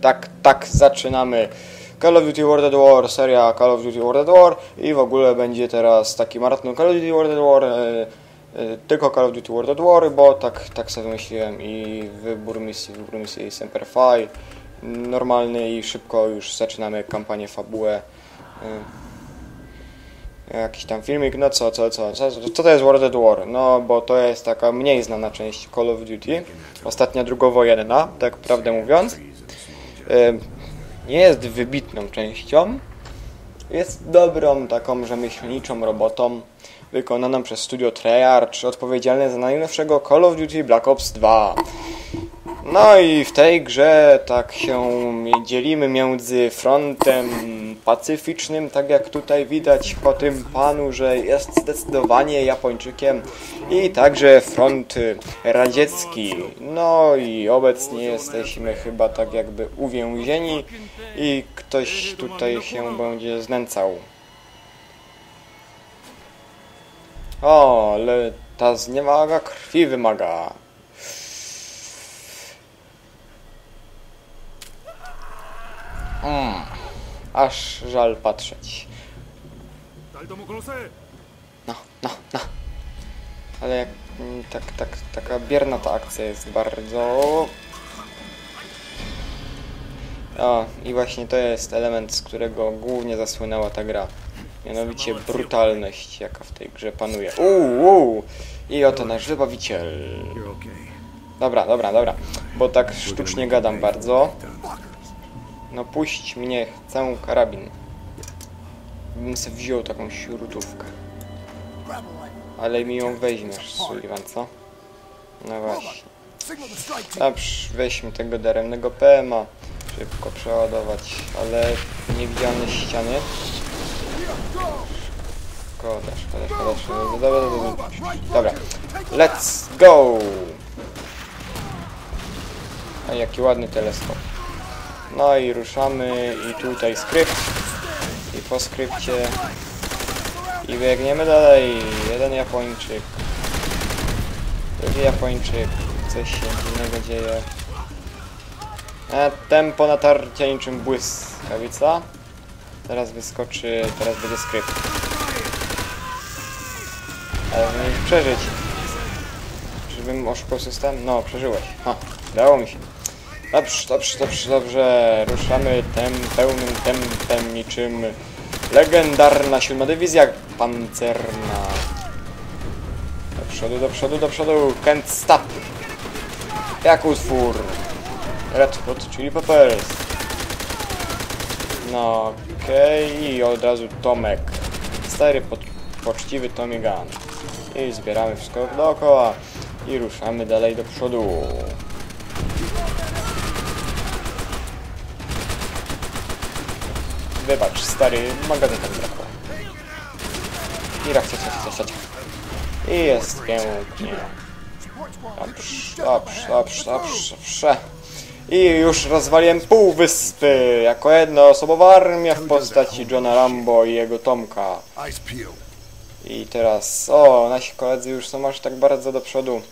Tak, tak, zaczynamy. Call of Duty World at War, seria Call of Duty World at War i w ogóle będzie teraz taki maraton Call of Duty World at War, e, e, tylko Call of Duty World at War, bo tak, tak sobie wymyśliłem i wybór misji, wybór misji Semper Fi, normalny i szybko już zaczynamy kampanię, fabułę. E, Jakiś tam filmik, no co, co, co, co, co to jest World at War? No, bo to jest taka mniej znana część Call of Duty, ostatnia drugowojenna, tak prawdę mówiąc. Nie jest wybitną częścią, jest dobrą taką rzemieślniczą robotą, wykonaną przez studio Treyarch, odpowiedzialne za najnowszego Call of Duty Black Ops 2. No i w tej grze tak się dzielimy między frontem pacyficznym, tak jak tutaj widać po tym panu, że jest zdecydowanie Japończykiem i także front radziecki. No i obecnie jesteśmy chyba tak jakby uwięzieni i ktoś tutaj się będzie znęcał. O, ale ta zniewaga krwi wymaga. Mm, aż żal patrzeć. No, no, no. Ale jak, mm, tak, tak, taka bierna ta akcja jest bardzo... O, i właśnie to jest element, z którego głównie zasłynęła ta gra. Mianowicie brutalność, jaka w tej grze panuje. Uuu! I oto nasz wybawiciel. Dobra, dobra, dobra. Bo tak sztucznie gadam bardzo. No puść mnie, chcę karabin. Bym sobie wziął taką śrutówkę. Ale mi ją weźmiesz, Sullivan, co? No właśnie. Dobrze, weźmy tego daremnego PMA. Szybko przeładować, ale niewidzialne ściany. Szkoda, szkoda, szkoda, szkoda. Dobra, dobra, dobra. Let's go! A jaki ładny teleskop. No i ruszamy i tutaj skrypt. I po skrypcie. I biegniemy dalej. Jeden Japończyk. Drugi Japończyk. Coś się dziwnego dzieje. E, tempo natarcia niczym błyskawica. Teraz wyskoczy, teraz będzie skrypt. Ale nie przeżyć. Żebym oszukał system? No, przeżyłeś. Ha, udało mi się. Dobrze, dobrze, dobrze, dobrze. Ruszamy tem, pełnym tempem niczym legendarna siódma dywizja pancerna. Do przodu, do przodu, do przodu. Can't stop. Jak utwór. Red Hot Chili Peppers. No, okej. I od razu Tomek. Stary, po, poczciwy Tommy Gun. I zbieramy wszystko dookoła. I ruszamy dalej do przodu. Wybacz, stary, magazyn tam brakło. I reakcja, cia. I jest pięknie. Dobrze, dobrze, dobrze, dobrze. I już rozwaliłem pół wyspy jako jednoosobowa armia w postaci Johna Rambo i jego Tomka. I teraz, o, nasi koledzy już są aż tak bardzo do przodu.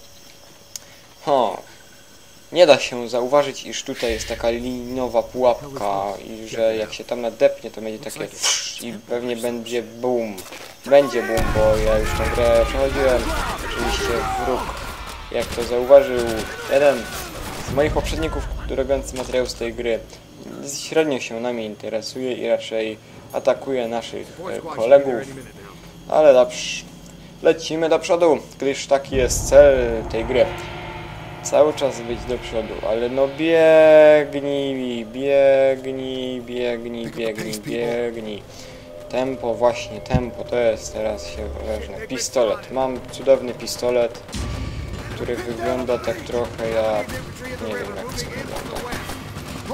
Ho, nie da się zauważyć, iż tutaj jest taka liniowa pułapka i że jak się tam nadepnie, to będzie takie i pewnie będzie boom. Będzie boom, bo ja już tą grę przechodziłem. Oczywiście wróg, jak to zauważył jeden z moich poprzedników, który robiący materiał z tej gry, średnio się nami interesuje i raczej atakuje naszych kolegów. Ale. Lecimy do przodu, gdyż taki jest cel tej gry. Cały czas być do przodu, ale no biegnij, biegnij, biegnij, biegnij, biegnij. Tempo, właśnie tempo, to jest teraz się ważne. Pistolet. Mam cudowny pistolet, który wygląda tak trochę jak... nie wiem jak co wygląda.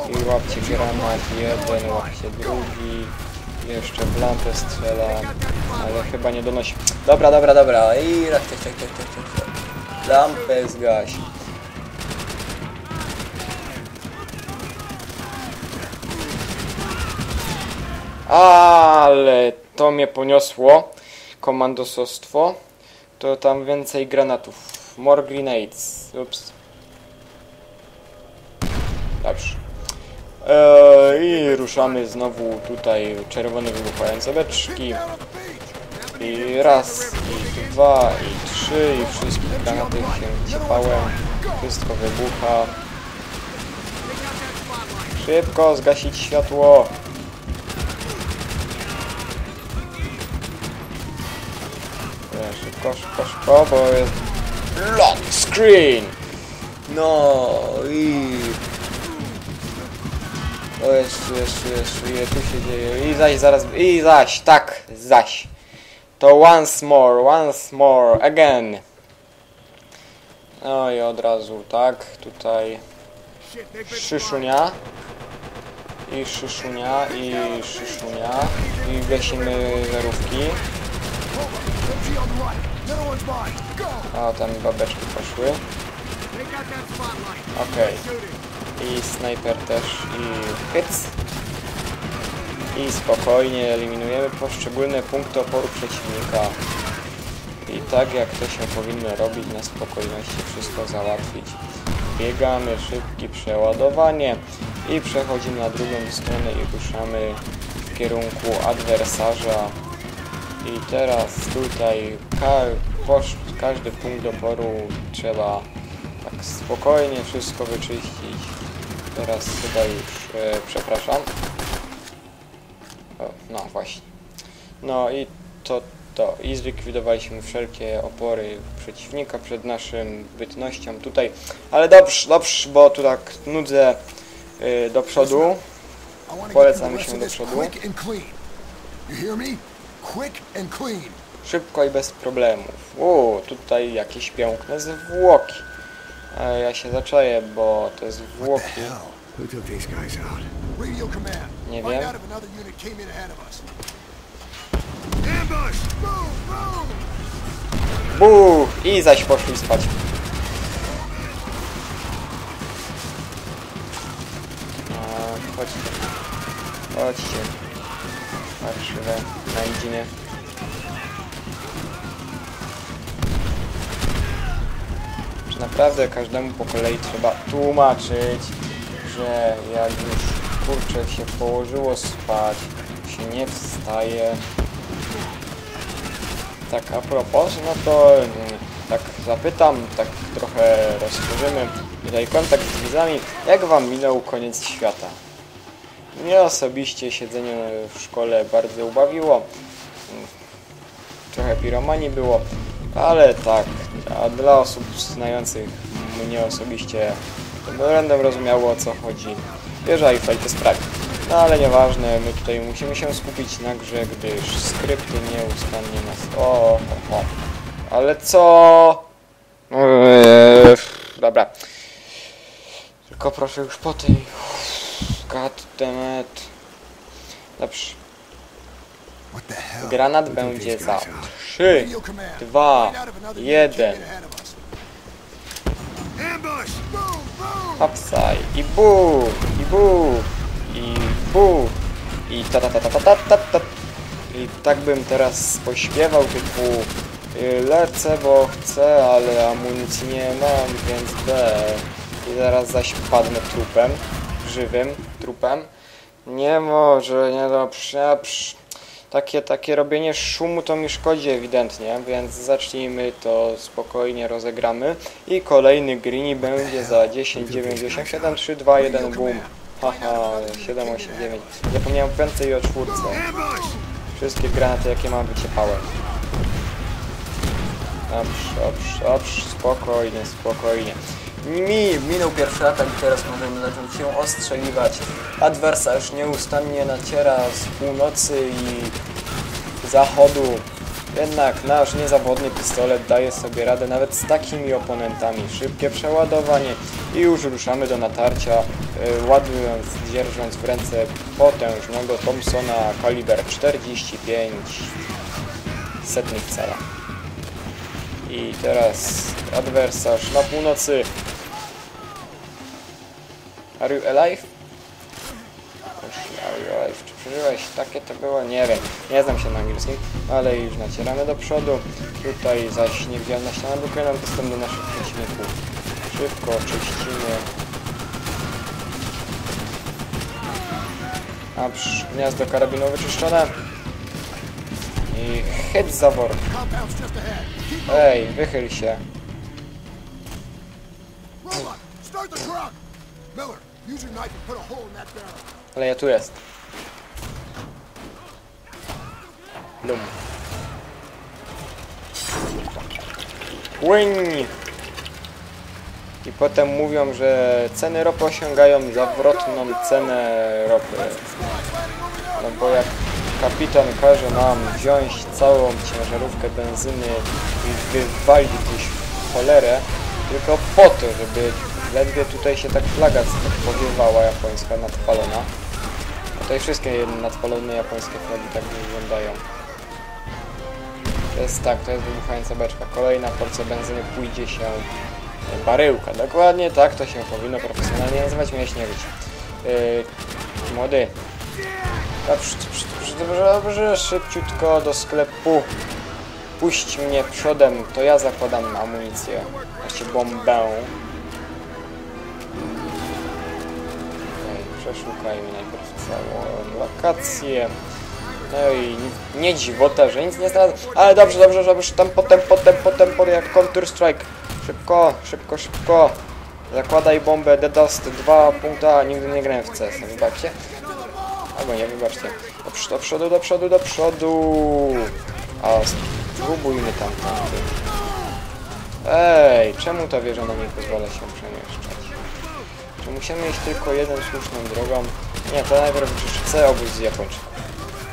I łapcie granat jeden, łapcie drugi. Jeszcze w lampę strzela, ale chyba nie donosi. Dobra, dobra, dobra. I raz, tak, tak, tak, tak, tak, tak. Lampę zgaś. Ale to mnie poniosło. Komandosostwo. To tam więcej granatów. More grenades. Ups. Dobrze. Eee, I ruszamy znowu tutaj czerwone wybuchające beczki. I raz, i dwa, i trzy, i wszystkie granaty się zapałem. Wszystko wybucha. Szybko zgasić światło. E, Szybko, szybko, szybko, bo jest lock screen. No i... O jeszcze, jeszcze, jeszcze, ile tu się dzieje? I zaś zaraz, i zaś, tak, zaś. To once more, once more, again. No i od razu, tak, tutaj szyszunia. I szyszunia, i szyszunia. I gasimy żarówki. A tam babeczki poszły. Okej. It. I snajper też i hyc. I spokojnie eliminujemy poszczególne punkty oporu przeciwnika. I tak jak to się powinno robić na spokojności wszystko załatwić. Biegamy, szybkie przeładowanie i przechodzimy na drugą stronę i ruszamy w kierunku adwersarza. I teraz tutaj ka każdy punkt oporu trzeba tak spokojnie wszystko wyczyścić. Teraz chyba już, e, przepraszam. O, no właśnie. No i to to. I zlikwidowaliśmy wszelkie opory przeciwnika przed naszym bytnością tutaj. Ale dobrze, dobrze, bo tu tak nudzę y, do przodu. Polecam się do przodu. You hear me? Quick and clean. Szybko i bez problemów. O, tutaj jakieś piękne zwłoki. A ja się zaczaję, bo te zwłoki... Nie wiem. Buch! I zaś poszli spać. Chodźcie. Chodźcie. Parszywe nędziny. Czy naprawdę każdemu po kolei trzeba tłumaczyć, że jak już kurczę się położyło spać, się nie wstaje, tak a propos, no to mm, tak zapytam, tak trochę rozszerzymy tutaj kontakt z widzami. Jak wam minął koniec świata? Mnie osobiście siedzenie w szkole bardzo ubawiło. Trochę piromanii było, ale tak, a dla osób znających mnie osobiście to będą rozumiało o co chodzi. Wieża i to sprawi. No ale nieważne, my tutaj musimy się skupić na grze, gdyż skrypty nieustannie nas... O, o, o. Ale co? Eee, dobra. Tylko proszę już po tej... God damn it. Dobrze. Granat będzie za guys out? 3, Radio command. 2, Find out if another unit 1. came in ahead of us. Ambush! Move, move! Hopsaj i bu, i bu, i bu, i ta ta ta ta ta ta ta ta. I tak bym teraz pośpiewał typu y, lecę, bo chcę, ale amunicji nie mam, więc B. I zaraz zaś padnę trupem, żywym trupem. Nie może, nie psz. Takie, takie robienie szumu to mi szkodzi ewidentnie, więc zacznijmy to spokojnie, rozegramy. I kolejny greenie będzie za 10, 9, 8, 7, 3, 2, 1, boom. Haha, 7, 8, 9. Zapomniałem i o czwórce. Wszystkie granaty jakie mam wyciepałem. Dobrze, dobrze, dobrze, spokojnie, spokojnie. Mi minął pierwszy atak i teraz możemy zacząć się ostrzeliwać. Adwersarz nieustannie naciera z północy i zachodu. Jednak nasz niezawodny pistolet daje sobie radę nawet z takimi oponentami. Szybkie przeładowanie i już ruszamy do natarcia, y, ładując, dzierżąc w ręce potężnego Thompsona kaliber 45 setnych cala. I teraz adwersarz na północy. Are you alive? Are you alive? Czy przeżyłeś? Takie to było? Nie wiem. Nie znam się na angielskim, ale już nacieramy do przodu. Tutaj zaś niewidzialna ściana blokuje nam dostęp do naszych przeciwników. Szybko czyścimy. A gniazdo karabinu wyczyszczone. I just ahead. Keep Ej, wychyl się. Ale ja tu jest. Lum. Płyń! I potem mówią, że ceny ropy osiągają zawrotną cenę ropy. No bo jak kapitan każe nam wziąć całą ciężarówkę benzyny i wywalić gdzieś w cholerę, tylko po to, żeby ledwie tutaj się tak flaga tak powiewała japońska nadpalona. No Tutaj wszystkie nadpalone japońskie flagi tak wyglądają. To jest tak, to jest wybuchająca beczka. Kolejna porcja benzyny pójdzie się e, baryłka. Dokładnie tak to się powinno profesjonalnie nazywać, miałeś nie być. Yy, młody. Dobrze, dobrze, szybciutko do sklepu. Puść mnie przodem, to ja zakładam amunicję. Znaczy bombę. Przeszukajmy najpierw całą lokację. No i nie dziwota, że nic nie znalazłem. Ale dobrze, dobrze, dobrze, tam potem, potem, potem, potem jak Counter Strike. Szybko, szybko, szybko. Zakładaj bombę, The Dust, dwa punkta, nigdy nie grałem w CS, no wybaczcie. Albo nie, wybaczcie. Do, do przodu, do przodu, do przodu. A spróbujmy tam tamty. Ej, czemu ta wieża nam nie pozwala się przemieszczać? Czy musimy iść tylko jedną słuszną drogą? Nie, to najpierw chcę obóz z Japończyków.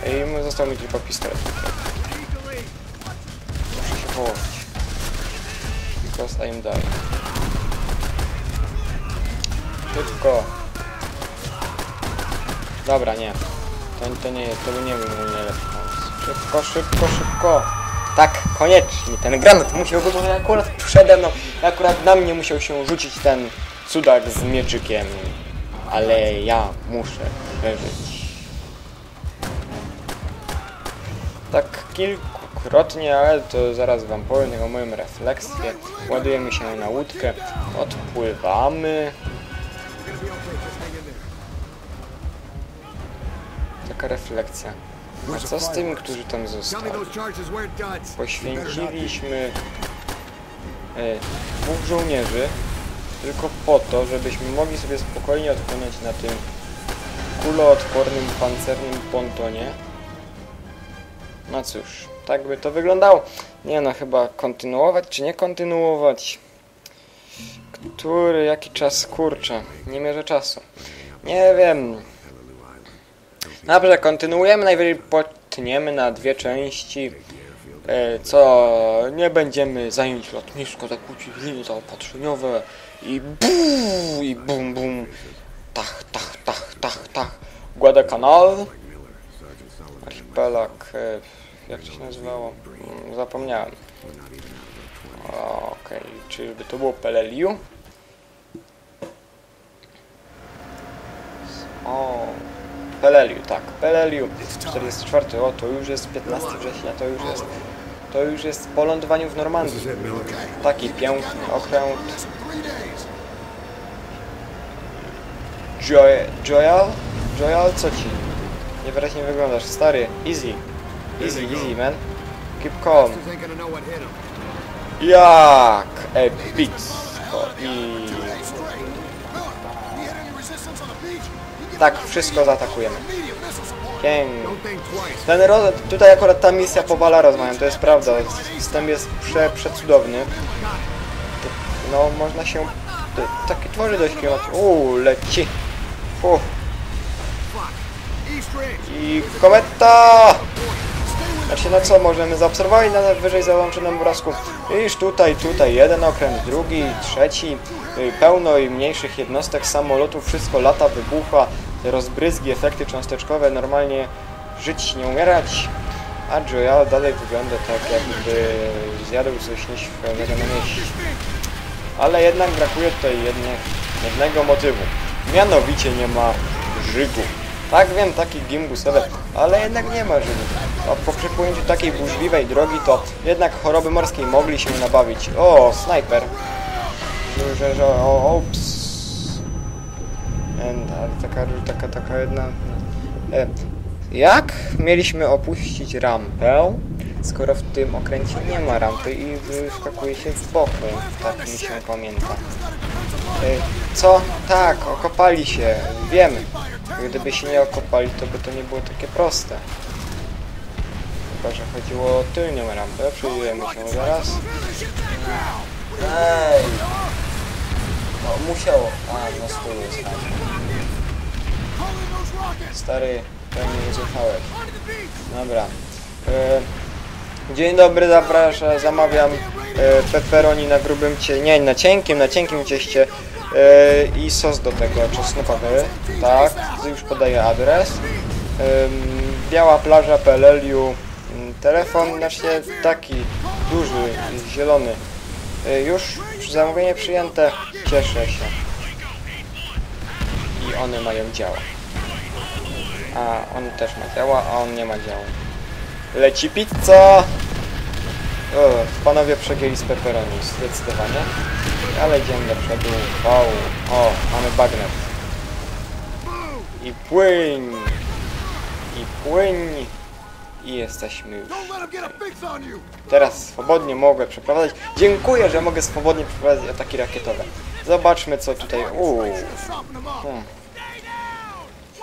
I został mi tylko pistolet. Muszę się położyć. Because I'm dying. Szybko. Dobra, nie. To, to nie to by nie był najlepszy pomysł. Szybko, szybko, szybko. Tak, koniecznie. Ten granat musiał być akurat przede mną. Akurat na mnie musiał się rzucić ten cudak z mieczykiem. Ale ja muszę przeżyć. Tak kilkukrotnie, ale to zaraz wam powiem o moim refleksję. Ładujemy się na łódkę, odpływamy. Taka refleksja. A co z tymi, którzy tam zostali? Poświęciliśmy e, dwóch żołnierzy tylko po to, żebyśmy mogli sobie spokojnie odpłynąć na tym kuloodpornym, pancernym pontonie. No cóż, tak by to wyglądało. Nie no, chyba kontynuować czy nie kontynuować? Który, jaki czas, kurczę, nie mierzę czasu. Nie wiem. Dobrze, kontynuujemy, najwyżej potniemy na dwie części. E, co nie będziemy zająć lotnisko, zakłócić linie zaopatrzeniowe i bum, i bum bum, tach, tach, tach, tach, tach, Guadalcanal, archipelag, e, jak to się nazywało, Mm, zapomniałem. Okej, czyżby to było Peleliu? O, Peleliu, tak, Peleliu, 44, o to już jest 15 września, to już jest, to już jest po lądowaniu w Normandii. Taki piękny okręt. Joy, Joyal? Joyal, co ci? Niewyraźnie wyglądasz, stary, easy, easy, easy, man. Keep calm. Jak epicko i... Tak, wszystko zaatakujemy. Pięknie. Ten roz... Tutaj akurat ta misja powala rozmawiam, to jest prawda. System jest prze, przecudowny. No, można się... Taki tworzy dość klimat. Uuu, leci. Uff. I kometa! Znaczy, no co możemy zaobserwować na wyżej załączonym obrazku? Iż tutaj, tutaj jeden okręt, drugi, trzeci, y, pełno i mniejszych jednostek samolotów, wszystko lata, wybucha, rozbryzgi, efekty cząsteczkowe, normalnie żyć, nie umierać. A Joya dalej wygląda tak, jakby zjadł coś nieśwojego na mieście. Ale jednak brakuje tutaj jednych, jednego motywu. Mianowicie nie ma żygu. Tak wiem, taki gimbusowy, ale jednak nie ma żygu. A po przepłynięciu takiej burzliwej drogi to jednak choroby morskie mogli się nabawić. O, snajper. Że, że, o, ops. Ale taka, taka, taka jedna E, Jak mieliśmy opuścić rampę, skoro w tym okręcie nie ma rampy i wyskakuje się z boku? Tak mi się pamięta. E, Co? Tak, okopali się. Wiem. Gdyby się nie okopali, to by to nie było takie proste. Chyba, że chodziło o tylnią rampę. Przyjdziemy się zaraz. Ej! No, musiało. A, no stół jest tam. Stary, pewnie nie słuchałeś. Dobra. E, dzień dobry, zapraszam, zamawiam e, pepperoni na grubym nie, na cienkim, na cienkim cieście e, i sos do tego czosnkowy. Tak, już podaję adres. Em, Biała plaża Peleliu. Mm, Telefon, znaczy taki duży, zielony. E, Już zamówienie przyjęte. Cieszę się. I one mają działa. A on też ma działa, a on nie ma działu. Leci pizza! O, panowie przegięli z pepperoni, zdecydowanie. Ale idziemy do przodu. Wow. O, mamy bagnet. I płyń! I płyń! I jesteśmy już. Teraz swobodnie mogę przeprowadzać. Dziękuję, że mogę swobodnie przeprowadzać ataki rakietowe. Zobaczmy co tutaj. Uuu. Hmm.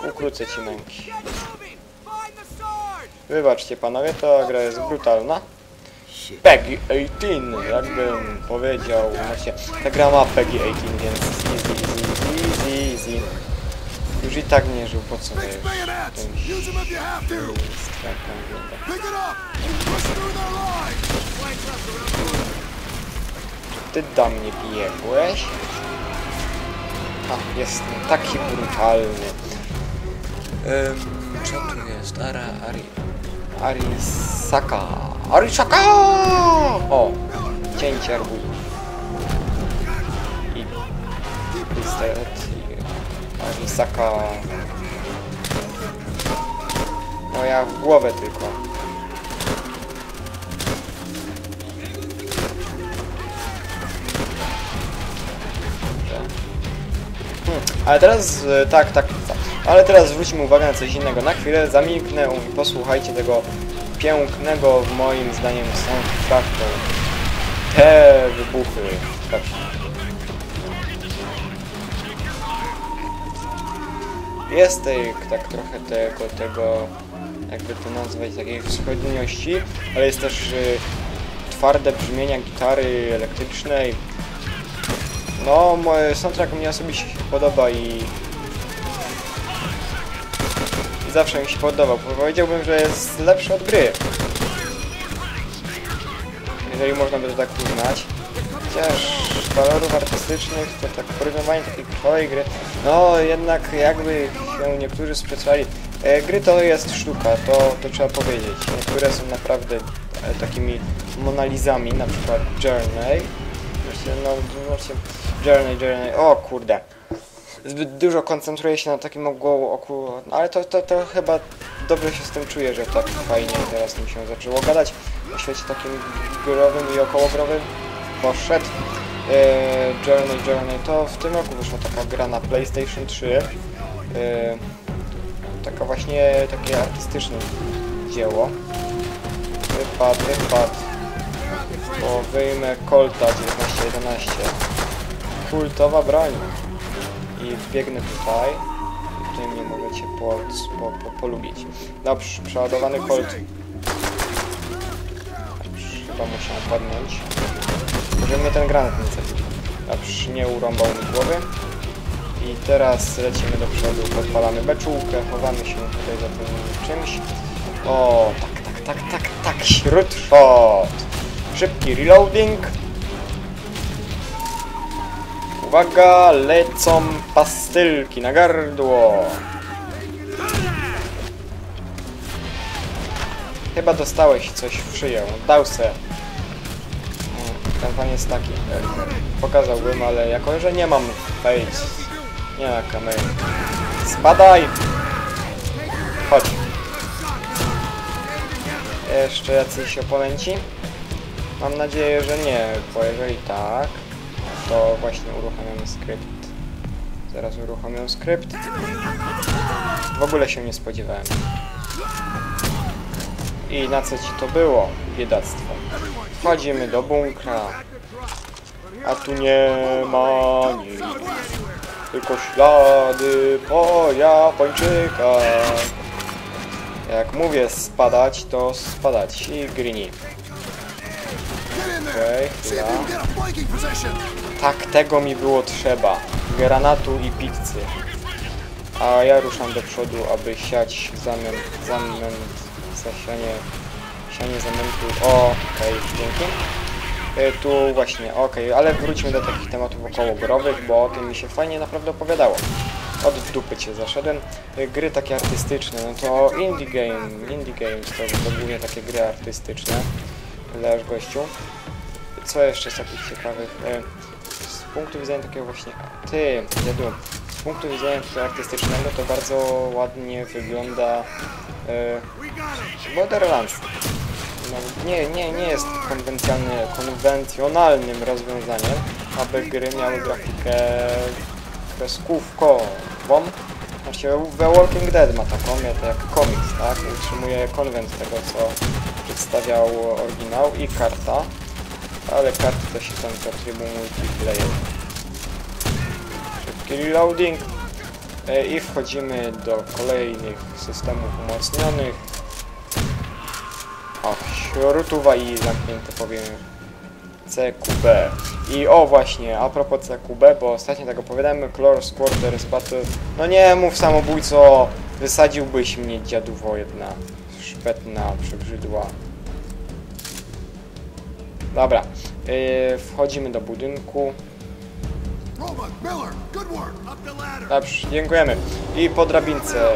Ukrócę ci męki. Wybaczcie panowie, ta gra jest brutalna. Peggy 18, jakbym powiedział. Znaczy, ta gra ma Peggy 18, więc easy, easy, easy, easy. Już i tak nie żył, po co wiesz? Their line! Ty do mnie biegłeś? A, jestem taki brutalny. Ym, co tu jest? Ara, Ari... Arisaka. Arisaka! O! Cięcie arbuzów. I pistolet i Arisaka. No ja w głowę tylko. Hmm, ale teraz, e, tak, tak, tak. Ale teraz zwróćmy uwagę na coś innego. Na chwilę zamilknę i posłuchajcie tego pięknego, moim zdaniem, soundtracku. Te wybuchy. Tak. Jest tej, tak trochę tego, tego, jakby to nazwać, takiej wschodniości, ale jest też y, twarde brzmienia gitary elektrycznej, no, mój soundtrack mnie osobiście się podoba i... I zawsze mi się podobał. Powiedziałbym, że jest lepszy od gry. Jeżeli można by to tak uznać. Chociaż walorów artystycznych, to tak porównywanie takiej krwawej gry, no jednak jakby się niektórzy sprzeciwali. E, gry to jest sztuka, to, to trzeba powiedzieć. Niektóre są naprawdę e, takimi monalizami, na przykład Journey. Właśnie, no, właśnie, Journey, Journey, o kurde. Zbyt dużo koncentruję się na takim ogółu, oku, no, ale to, to, to chyba dobrze się z tym czuję, że tak fajnie teraz mi się zaczęło gadać o świecie takim growym i okołogrowym. Poszedł. E, Journey, Journey, to w tym roku wyszła taka gra na PlayStation 3. E, taka właśnie takie artystyczne dzieło. Wypad, wypad. Bo wyjmę Colta 1911. Kultowa broń. I wbiegnę tutaj. I tutaj mnie możecie po, po, po, polubić. Dobrze, przeładowany Colt. Chyba muszę opadnąć. Może mnie ten granat nie zabił. Dobrze, nie urąbał mi głowy. I teraz lecimy do przodu, podpalamy beczułkę, chowamy się tutaj za tym czymś. O, tak, tak, tak, tak, tak, śród shot. Szybki reloading. Uwaga, lecą pastylki na gardło. Chyba dostałeś coś w szyję. Dał se. Ten pan jest taki. Pokazałbym, ale jako, że nie mam face. Nie ma kamery. Spadaj! Chodź. Jeszcze jacyś oponenci? Mam nadzieję, że nie, bo jeżeli tak, to właśnie uruchamiamy skrypt. Zaraz uruchomię skrypt. W ogóle się nie spodziewałem. I na co ci to było? Biedactwo. Wchodzimy do bunkra. A tu nie ma nic. Tylko ślady po Japończykach. Jak mówię spadać, to spadać. I in Okej, position. Tak tego mi było trzeba. Granatu i pizzy. A ja ruszam do przodu, aby siać zamęt, zamęt, zasianie, sianie zamętu. O, okej, dzięki. E, Tu właśnie, okej, ale wróćmy do takich tematów okołogorowych, bo o tym mi się fajnie naprawdę opowiadało. Od dupy cię zaszedłem. E, Gry takie artystyczne, no to indie game, indie games to, to głównie takie gry artystyczne. Leż gościu. Co jeszcze z takich ciekawych? E, Z punktu widzenia takiego właśnie... Ty, dziadu. Z punktu widzenia artystycznego to bardzo ładnie wygląda e, Borderlands. Nie, nie, nie jest konwencjonalny, konwencjonalnym rozwiązaniem, aby gry miały grafikę kreskówkową. Znaczy, The Walking Dead ma taką, to jak komiks, tak? Utrzymuje konwent tego, co przedstawiał oryginał i karta, ale karty to się tam do trybu multiplayer. Szybki reloading e, i wchodzimy do kolejnych systemów umocnionych. O, śrutuwa i zamknięte powiem CQB. I o właśnie, a propos CQB, bo ostatnio tak opowiadałem, Close Quarters Battle. No nie mów samobójco, wysadziłbyś mnie dziaduwo jedna szpetna przebrzydła. Dobra, yy, wchodzimy do budynku. Dobrze, dziękujemy. I po drabince.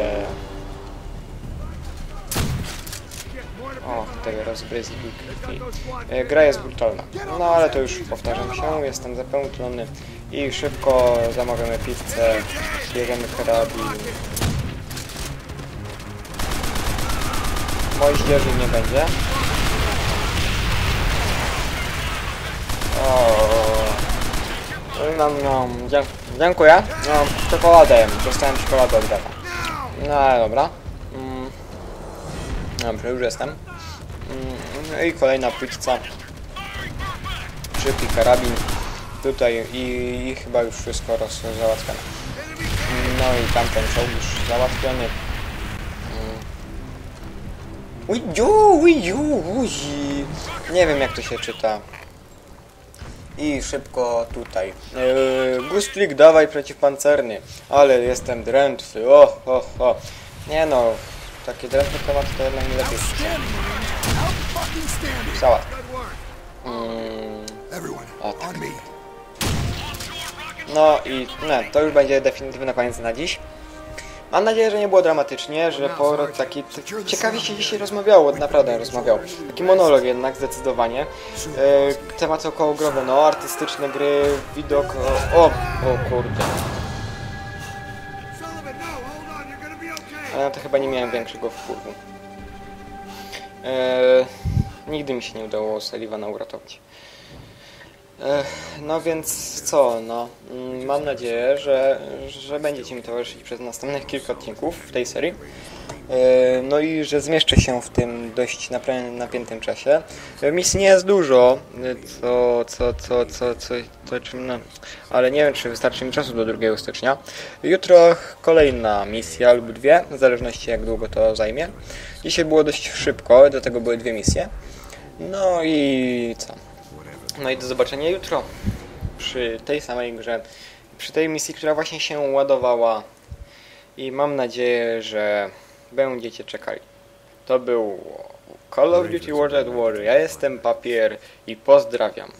O, te rozbryzgi krwi. E, Gra jest brutalna. No ale to już powtarzam się, jestem zapętlony. I szybko zamawiamy pizzę, bierzemy karabin. Moździerzy nie będzie. O, no, no, dziękuję. No, czekoladę. Dostałem czekoladę od brata. No dobra. Mm. Dobrze, już jestem. Mm, I kolejna pizza. Szybki karabin. Tutaj i, i chyba już wszystko roz, załatwione. No i tamten czołg już załatwiony. Mm. Uju, uju, uji. Nie wiem jak to się czyta. I szybko tutaj. Yy, Gustlik, dawaj przeciwpancerny. Ale jestem drętwy. O, o, o. Nie no, takie drętwe tematy to jednak nie lepiej. Work. Mm, O, tak. no i nie, to już będzie definitywny koniec na dziś. Mam nadzieję, że nie było dramatycznie, że powrót taki... Ciekawie się dzisiaj rozmawiało, naprawdę rozmawiał. Taki monolog jednak, zdecydowanie. E, tematy okołogrowe, no, artystyczne gry, widok... O, o, kurde. No. Ale na to chyba nie miałem większego wpływu. Eee, nigdy mi się nie udało Sullivana uratować. Eee, no więc co, no. mm, Mam nadzieję, że, że będziecie mi towarzyszyć przez następnych kilka odcinków w tej serii. Eee, no i że zmieszczę się w tym dość napiętym czasie. Eee, Misji nie jest dużo, e, co, co, co, co, co, co czym, no. ale nie wiem, czy wystarczy mi czasu do 2 stycznia. Jutro kolejna misja lub dwie, w zależności jak długo to zajmie. Dzisiaj było dość szybko, do tego były dwie misje. No i co? No i do zobaczenia jutro przy tej samej grze, przy tej misji, która właśnie się ładowała i mam nadzieję, że będziecie czekali. To był Call of Duty World at War. Ja jestem Papier i pozdrawiam.